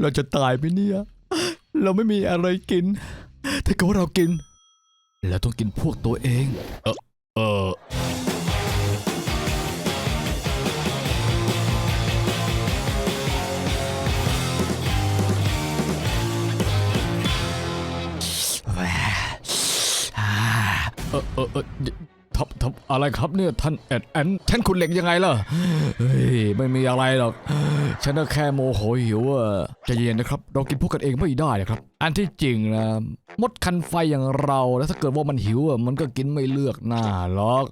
เราจะตายไหมเนี่ย เราไม่มีอะไรกิน ถ้าเกิดว่าเรากิน แล้วต้องกินพวกตัวเอง เออเออแหวอ่าเออเออเออ ทำทำอะไรครับเนี่ยท่านแอดแอนฉันขุดเหล็กยังไงล่ะเฮ้ยไม่มีอะไรหรอกฉันก็แค่โมโหหิวอะใจะเย็นนะครับ เรากินพวกกันเองไม่ได้นะครับ อันที่จริงนะมดคันไฟอย่างเรา แล้วถ้าเกิดว่ามันหิวอะมันก็กินไม่เลือกหน้าหรอก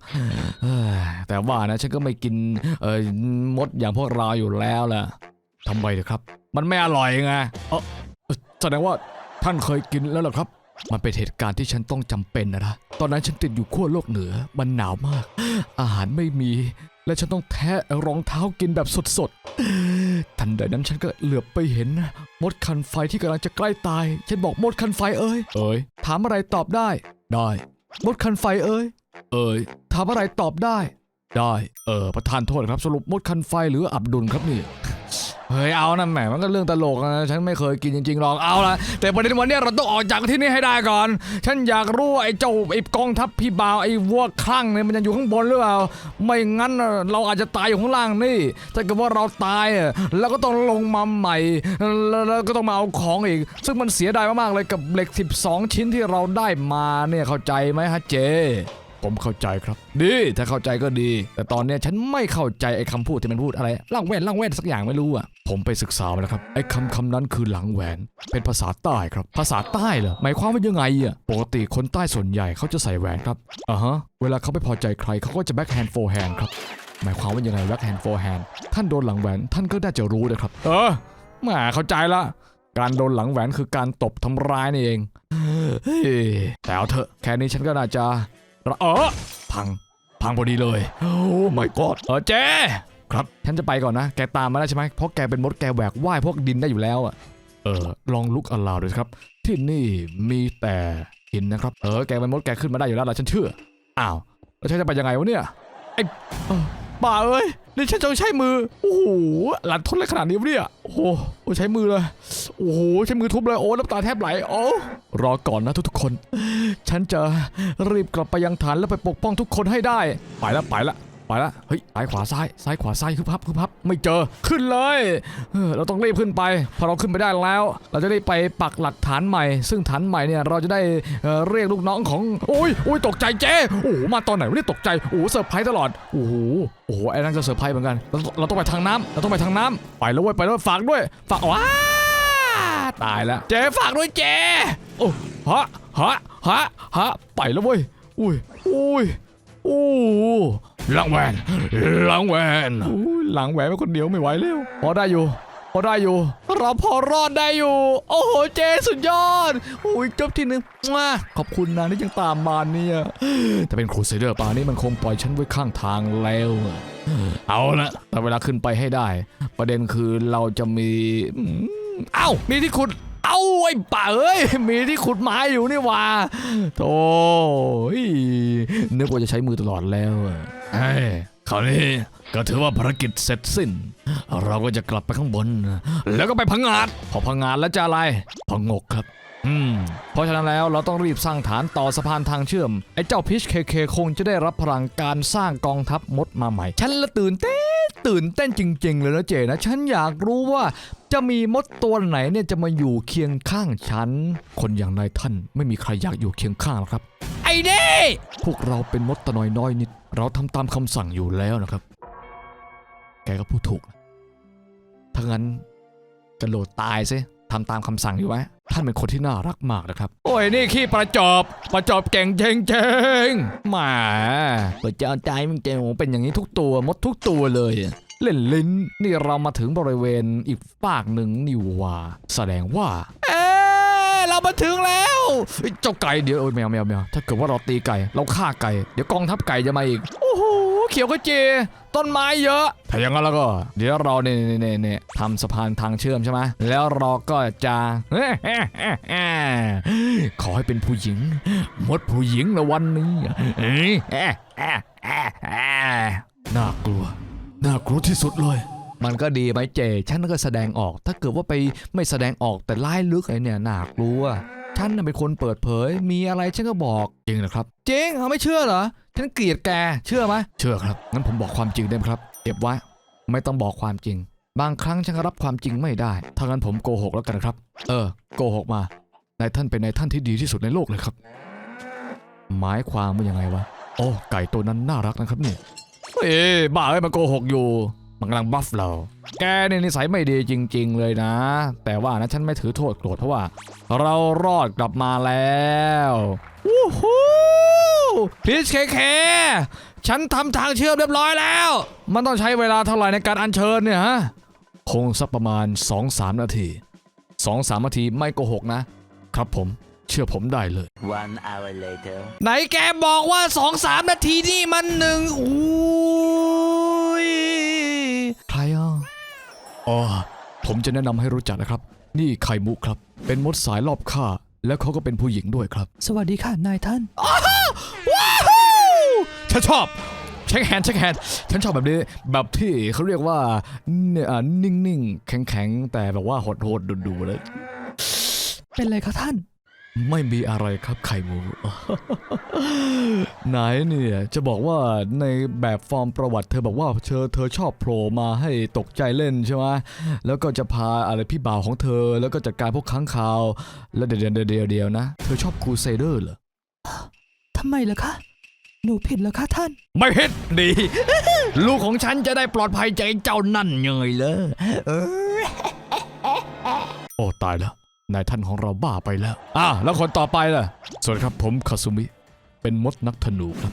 แต่ว่านะฉันก็ไม่กินเออมดอย่างพวกเราอยู่แล้วแหละทำไมเลยครับ มันไม่อร่อยไงเออเอ่อแสดงว่าท่านเคยกินแล้วหรอครับ มันเป็นเหตุการณ์ที่ฉันต้องจำเป็นนะนะตอนนั้นฉันติดอยู่ขั้วโลกเหนือ มันหนาวมาก อาหารไม่มี และฉันต้องแทะรองเท้ากินแบบสดๆ ทันใดนั้นฉันก็เหลือบไปเห็น มดคันไฟที่กำลังจะใกล้ตาย ฉันบอกมดคันไฟเอ้ย เอ้ย ถามอะไรตอบได้ ได้ มดคันไฟเอ้ย เอ้ย ถามอะไรตอบได้ ได้ เออประธานโทษครับสรุปมดคันไฟหรืออับดุลครับนี่ เฮ้ยเอานะแหมมันก็เรื่องตลกนะฉันไม่เคยกินจริงๆหรอกเอาละแต่ประเด็นวันนี้เราต้องออกจากที่นี่ให้ได้ก่อน ฉันอยากรู้ว่าไอ้เจ้าไอ้กองทัพพี่บ่าวไอ้วัวคลั่งเนี่ยมันจะอยู่ข้างบนหรือเปล่าไม่งั้นเราอาจจะตายอยู่ข้างล่างนี่ ถ้าเกิดว่าเราตายอะเราก็ต้องลงมาใหม่แล้วแล้วก็ต้องมาเอาของอีก ซึ่งมันเสียดายมากๆเลยกับเหล็ก 12 ชิ้นที่เราได้มาเนี่ยเข้าใจไหมฮะเจ ผมเข้าใจครับ ดีถ้าเข้าใจก็ดี แต่ตอนเนี้ยฉันไม่เข้าใจไอ้คำพูดที่มันพูดอะไรล่างแว่นล่างแว่นสักอย่างไม่รู้อะ ผมไปศึกษามาแล้วครับไอ้คำคำนั้นคือหลังแหวน เป็นภาษาใต้ครับ ภาษาใต้เหรอหมายความว่ายังไงอะปกติคนใต้ส่วนใหญ่เขาจะใส่แหวนครับอ่าฮะเวลาเขาไม่พอใจใครเขาก็จะ back hand forehand ครับหมายความว่ายังไง back hand forehand ท่านโดนหลังแหวนท่านก็น่าจะรู้นะครับ เออแหมาเข้าใจละ การโดนหลังแหวนคือการตบทำร้ายนี่เองเฮ้ยแต่เอาเถอะแค่นี้ฉันก็น่าจะ เออพัง พังพอดีเลยโอ้ my god เออเจ๊ครับ ฉันจะไปก่อนนะ แกตามมาแล้วใช่ไหมเพราะแกเป็นมดแกแหวกว่ายพวกดินได้อยู่แล้วอะ เออ ลองลุกอลาวดูสิครับ ที่นี่มีแต่หินนะครับ เออ แกเป็นมดแกขึ้นมาได้อยู่แล้วล่ะฉันเชื่อ อ้าว แล้วฉันจะไปยังไงวะเนี่ย ไอ้เออป่าเอ้ย นี่ฉันจะใช้มือ โอ้โห หลันทนเลยขนาดนี้วะเนี่ย โอ้โหโอ้ใช้มือเลย โอ้โห ใช้มือทุบเลย โอ้น้ำตาแทบไหล โอ้ รอก่อนนะทุกๆคน ฉันจะรีบกลับไปยังฐานแล้วไปปกป้องทุกคนให้ได้ ไปละไปละไปละเฮ้ยซ้ายขวาซ้ายซ้ายขวาซ้ายคือพับคือพับ ไม่เจอขึ้นเลยเออเราต้องรีบขึ้นไป พอเราขึ้นไปได้แล้ว เราจะได้ไปปักหลักฐานใหม่ ซึ่งฐานใหม่เนี่ยเราจะได้เอ่อเรียกลูกน้องของโอ้ยโอ้ยตกใจเจ๊โอ้โหมาตอนไหนวะเนี่ยตกใจโอ้โหเซอร์ไพรส์ตลอดโอ้โหโอ้โหไอ้นั่นก็เซอร์ไพรส์เหมือนกันเราเราต้องไปทางน้ำเราต้องไปทางน้ำไปแล้วเว้ยไปแล้วฝากด้วยฝากว้าตายแล้วเจ๊ฝากด้วยเจ๊โอ้ฮะ ฮะฮะฮะไปแล้วเว้ยอุ้ยอุ้ยโอ้หลังแหวนหลังแหวนอุ้ยหลังแหวนเป็นคนเดียวไม่ไหวแล้วพอได้อยู่พอได้อยู่ เราพอรอดได้อยู่ โอ้โหเจสุดยอดอุ้ยจบที่หนึ่งมาขอบคุณนะที่ยังตามมาเนี่ยแต่เป็นครูเซเดอร์ป่านนี้มันคงปล่อยฉันไว้ข้างทางแล้ว เอาละแต่เวลาขึ้นไปให้ได้ ประเด็นคือเราจะมีเอ้ามีที่ขุด อ้าไอ้ป่าเอ้ยมีที่ขุดไม้อยู่นี่ว่าโธ่เฮ้ยนึกว่าจะใช้มือตลอดแล้วไอ้คราวนี้ก็ถือว่าภารกิจเสร็จสิ้น เราก็จะกลับไปข้างบน แล้วก็ไปพังงาดพอพังงาดแล้วจะอะไรพังงกครับ อืม เพราะฉะนั้นแล้วเราต้องรีบสร้างฐานต่อสะพานทางเชื่อม ไอ้เจ้าพิชเคเคคงจะได้รับพลังการสร้างกองทัพมดมาใหม่ ฉันละตื่นเต้นตื่นเต้นจริง ๆ เลยนะเจนะ ฉันอยากรู้ว่าจะมีมดตัวไหนเนี่ยจะมาอยู่เคียงข้างฉัน คนอย่างนายท่านไม่มีใครอยากอยู่เคียงข้างหรอกครับ ไอ้เด้พวกเราเป็นมดตะน้อยน้อยนิด เราทำตามคำสั่งอยู่แล้วนะครับ แกก็พูดถูกนะถ้างั้นกระโดดตายซิ ทำตามคำสั่งอยู่ไหมท่านเป็นคนที่น่ารักมากนะครับ โอ้ยนี่ขี้ประจอบประจอบเก่งเจงเจงๆแหมาเปิดจะเอาใจมึงเจงเป็นอย่างนี้ทุกตัวมดทุกตัวเลยเล่นลิ้นนี่เรามาถึงบริเวณอีกฝากหนึ่งนี่หว่าแสดงว่า เอ๊ะเรามาถึงแล้วเฮ้ยเจ้าไก่เดี๋ยวโอ้ยแมวแมวแมวถ้าเกิดว่าเราตีไก่ เราฆ่าไก่ เดี๋ยวกองทัพไก่จะมาอีก โอ้โห เขียวขจีต้นไม้เยอะ ถ้าอย่างนั้นแล้วก็ เดี๋ยวเราเนี่ยเนี่ยเนี่ยเนทำสะพานทางเชื่อมใช่ไหมแล้วเราก็จะขอให้เป็นผู้หญิง มดผู้หญิงละวันนี้น่ากลัว น่ากลัวที่สุดเลย มันก็ดีไหมเจ ฉันก็แสดงออก ถ้าเกิดว่าไปไม่แสดงออกแต่ร้ายลึกไอ้เนี่ยน่ากลัว ฉันน่ะเป็นคนเปิดเผย มีอะไรฉันก็บอกจริงนะครับจริงเขาไม่เชื่อเหรอ ฉันเกลียดแก เชื่อไหมเชื่อครับ งั้นผมบอกความจริงได้ไหมครับ เก็บไว้ ไม่ต้องบอกความจริง บางครั้งฉันก็รับความจริงไม่ได้ ถ้างั้นผมโกหกแล้วกันครับ เออ โกหกมานายท่านเป็นนายท่านที่ดีที่สุดในโลกเลยครับ หมายความว่ายังไงวะ โอ้ ไก่ตัวนั้นน่ารักนะครับเนี่ย เอ้ยบ้าเอ้ยมันโกหกอยู่ มันกำลังบัฟเรา แกเนี่ยนิสัยไม่ดีจริง ๆ เลยนะ แต่ว่านะฉันไม่ถือโทษโกรธเพราะว่า เรารอดกลับมาแล้ววู้ฮู้พีชเคเคฉันทำทางเชื่อมเรียบร้อยแล้ว มันต้องใช้เวลาเท่าไหร่ในการอัญเชิญเนี่ยฮะ คงสักประมาณ 2-3 นาที 2-3 นาทีไม่โกหกนะ ครับผมเชื่อผมได้เลย One hour later. ไหนแกบอกว่า 2-3 นาทีนี่มันหนึ่งอุ้ย ใครอะอ๋อผมจะแนะนำให้รู้จักนะครับ นี่ไข่มุกครับ เป็นมดสายรอบค่า แล้วเขาก็เป็นผู้หญิงด้วยครับ สวัสดีค่ะนายท่านว้าวฉันชอบเช็คแฮนด์เช็คแฮนด์ฉันชอบแบบนี้แบบที่เขาเรียกว่าเนี่ยอ่านิ่งๆ แข็งๆ แต่แบบว่าโหดๆดูๆเลย เป็นไรคะท่าน ไม่มีอะไรครับไข่หมู ไหนเนี่ยจะบอกว่าในแบบฟอร์มประวัติเธอบอกว่าเธอเธอชอบโผล่มาให้ตกใจเล่นใช่ไหมแล้วก็จะพาอะไรพี่บ่าวของเธอ แล้วก็จัดการพวกค้างคาว แล้วเดี๋ยวเดี๋ยวเดี๋ยวเดี๋ยวนะ เธอชอบครูเซเดอร์เหรอทำไมล่ะคะ หนูผิดแล้วคะท่าน ไม่เฮ็ดดี ลูกของฉันจะได้ปลอดภัยจากไอ้เจ้านั่นเงยเลยโอ้ตายแล้ว นายท่านของเราบ้าไปแล้ว อะแล้วคนต่อไปล่ะ สวัสดีครับผมคาซุมิ เป็นมดนักธนูครับ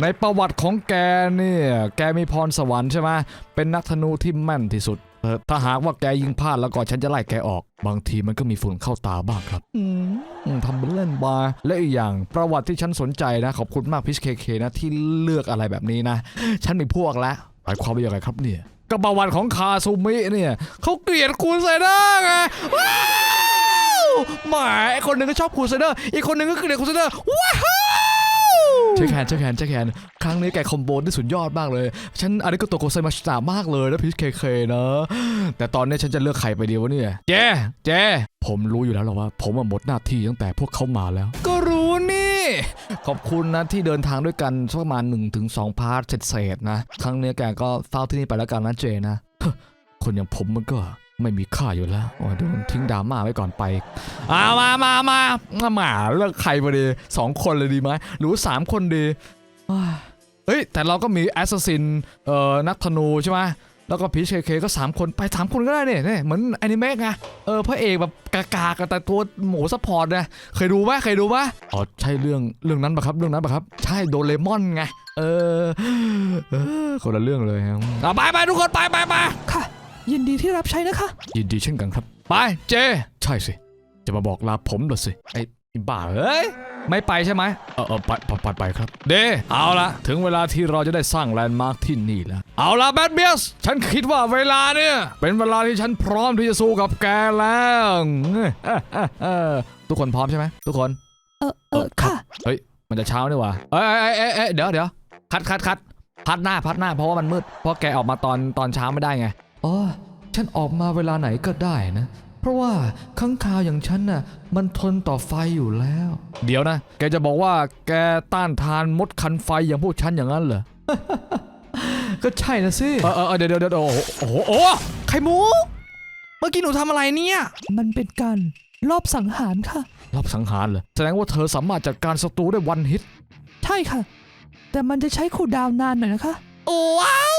ในประวัติของแกเนี่ย แกมีพรสวรรค์ใช่ไหมเป็นนักธนูที่แม่นที่สุดเออถ้าหากว่าแกยิงพลาดแล้วก็ฉันจะไล่แกออก บางทีมันก็มีฝุ่นเข้าตาบ้างครับอืมอืมทำเป็นเล่นบาร์และอีกอย่างประวัติที่ฉันสนใจนะ ขอบคุณมากพิชเคเคนะที่เลือกอะไรแบบนี้นะ ฉันมีพวกแล้วหมายความว่าอย่างไรครับเนี่ย ก็ประวัติของคาซูมิเนี่ยเขาเกลียดคูไซเดอร์ไงว้าวแหมไอคนหนึ่งก็ชอบคูไซเดอร์ อีกคนหนึ่งก็เกลียดคูไซเดอร์ว้าวเช็คแฮนด์เช็คแฮนด์เช็คแฮนด์ครั้งนี้แกคอมโบได้สุดยอดมากเลย ฉันอันนี้ก็ตัวโกไซมาชิตามากเลยนะพิชเคเคนะแต่ตอนนี้ฉันจะเลือกใครไปดีวะเนี่ยเจเจผมรู้อยู่แล้วหรอกว่า ผมอะหมดหน้าที่ตั้งแต่พวกเขามาแล้ว ก็รู้นี่ ขอบคุณนะที่เดินทางด้วยกันสักประมาณ1-2ถึงพาร์ทเศษๆนะ ครั้งนี้แกก็เฝ้าที่นี่ไปแล้วกันนะเจนะ คนอย่างผมมันก็ไม่มีค่าอยู่แล้วโอ้ยเดี๋ยวมันทิ้งดราม่าไว้ก่อนไปอามามามามามาเลือกใครมาดีสองคนเลยดีไหมหรือสามคนดีเฮ้ยแต่เราก็มีแอสซัสซินเอ่อนักธนูใช่ไหม แล้วก็พีชเคเคก็สามคนไปสามคนก็ได้เนี่ยเนี่ยเหมือนแอนิเมะไงเออพระเอกแบบกากาๆแต่ตัวหมูซัพพอร์ตนะเคยดูไหมเคยดูปะอ๋อใช่เรื่องเรื่องนั้นปะครับเรื่องนั้นปะครับ ใช่โดเรมอนไงเออเออคนละเรื่องเลยครับอะไปไปทุกคนไปไปไปค่ะ ยินดีที่รับใช้นะคะ ยินดีเช่นกันครับ ไปเจ ใช่สิ จะมาบอกลาผมเหรอสิไอ้บ้าเอ้ยไม่ไปใช่ไหมเออเออไปไปไปไปครับ เดเอาละถึงเวลาที่เราจะได้สร้างแลนด์มาร์คที่นี่แล้ว เอาละแบทเบียส ฉันคิดว่าเวลาเนี่ย เป็นเวลาที่ฉันพร้อมที่จะสู้กับแกแล้ว ทุกคนพร้อมใช่ไหมทุกคน เออเออค่ะมันจะเช้านี่หว่าเอ้ยเอ้ยเอ้ยเอ้ยเดี๋ยวเดี๋ยวคัดคัดคัดพัดหน้าพัดหน้าเพราะว่ามันมืด เพราะแกออกมาตอนตอนเช้าไม่ได้ไง อ๋อ ฉันออกมาเวลาไหนก็ได้นะ เพราะว่าข้างคาวอย่างฉันน่ะ มันทนต่อไฟอยู่แล้ว เดี๋ยวนะ แกจะบอกว่าแกต้านทานมดคันไฟอย่างพวกฉันอย่างนั้นเหรอ ก็ใช่นะสิเออเออเออเดี๋ยวเดี๋ยวเดี๋ยวโอ้โหโอ้โหโอ้ไข่หมู เมื่อกี้หนูทำอะไรเนี่ย มันเป็นการลอบสังหารค่ะ รอบสังหารเหรอ แสดงว่าเธอสามารถจัดการศัตรูได้วันฮิต ใช่ค่ะ แต่มันจะใช้คูลดาวน์นานหน่อยนะคะ โอ้ว้าว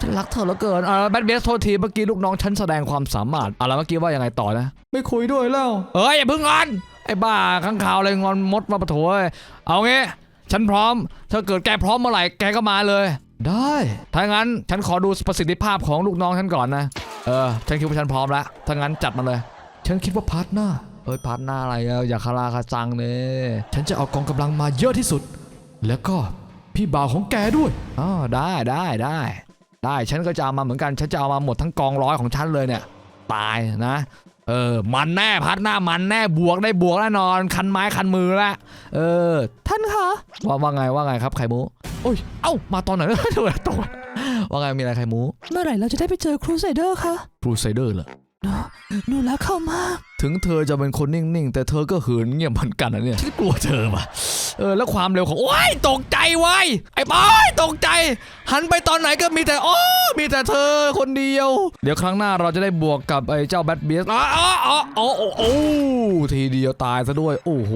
ฉันรักเธอเหลือเกินอ่าแบทเบสโทษทีเมื่อกี้ลูกน้องฉันแสดงความสามารถอะแล้วเมื่อกี้ว่ายังไงต่อนะ ไม่คุยด้วยแล้วเอ้ยอย่าเพิ่งงอน ไอ้บ้าข้างข่าวเลยงอนมดมาปะโถเอ้ยเอางี้ฉันพร้อมถ้าเกิดแกพร้อมเมื่อไหร่แกก็มาเลย ได้ ถ้างั้นฉันขอดูประสิทธิภาพของลูกน้องฉันก่อนนะ เออ ฉันคิดว่าฉันพร้อมแล้ว ถ้างั้นจัดมาเลย ฉันคิดว่าพาร์ทหน้าเอ้ยพาร์ทหน้าอะไรอะอย่าคาราคาซังเนี่ยฉันจะเอากองกำลังมาเยอะที่สุด แล้วก็พี่บ่าวของแกด้วยอ๋อได้ได้ได้ ได้ ฉันก็จะเอามาเหมือนกัน ฉันจะเอามาหมดทั้งกองร้อยของฉันเลยเนี่ย ตายนะ เออ มันแน่พัดหน้ามันแน่บวกได้บวกแน่นอน คันไม้คันมือละเออ ท่านคะว่าว่าไงว่าไงครับไข่มุโอ้ยเอ้ามาตอนไหนตัวตกว่าไงมีอะไรไข่หมูเมื่อไหร่เราจะได้ไปเจอครูไซเดอร์คะครูไซเดอร์เหรอ หนูหนูรักเขามาก ถึงเธอจะเป็นคนนิ่งๆ แต่เธอก็เหินเงียบเหมือนกันนะเนี่ยฉันกลัวเธอว่ะเออแล้วความเร็วของโอ้ยตกใจเว้ยไอ้บอยตกใจ หันไปตอนไหนก็มีแต่โอ้มีแต่เธอคนเดียว เดี๋ยวครั้งหน้าเราจะได้บวกกับไอ้เจ้าแบทเบียสอ๋ออ๋ออ๋ออ๋อโอ้ทีเดียวตายซะด้วย โอ้โห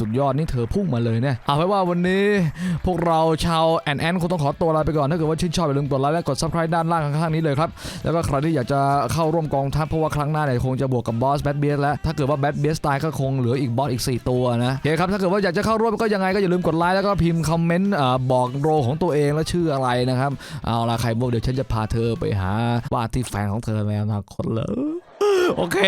สุดยอดนี่เธอพุ่งมาเลยเนี่ยเอาไว้ว่าวันนี้ พวกเราชาวแอนแอนคงต้องขอตัวลาไปก่อนถ้าเกิดว่าชื่นชอบอย่าลืมกดไลค์และกด subscribe ด้านล่างข้างๆนี้เลยครับแล้วก็ใครที่อยากจะเข้าร่วมกองทัพเพราะว่าครั้งหน้าเนี่ยคงจะบวกกับบอสแบทเบียสแล้วถ้าเกิดว่าแบทเบียสตายก็คงเหลืออีกบอสอีก 4 ตัวนะโอเคครับถ้าเกิดว่าอยากจะเข้าร่วมก็ยังไงก็อย่าลืมกดไลค์แล้วก็พิมพ์คอมเมนต์บอกโรของตัวเองและชื่ออะไรนะครับเอาละใครบอกเดี๋ยวฉันจะพาเธอไปหาว่าที่แฟนของเธอในอนาคตเลยโอเค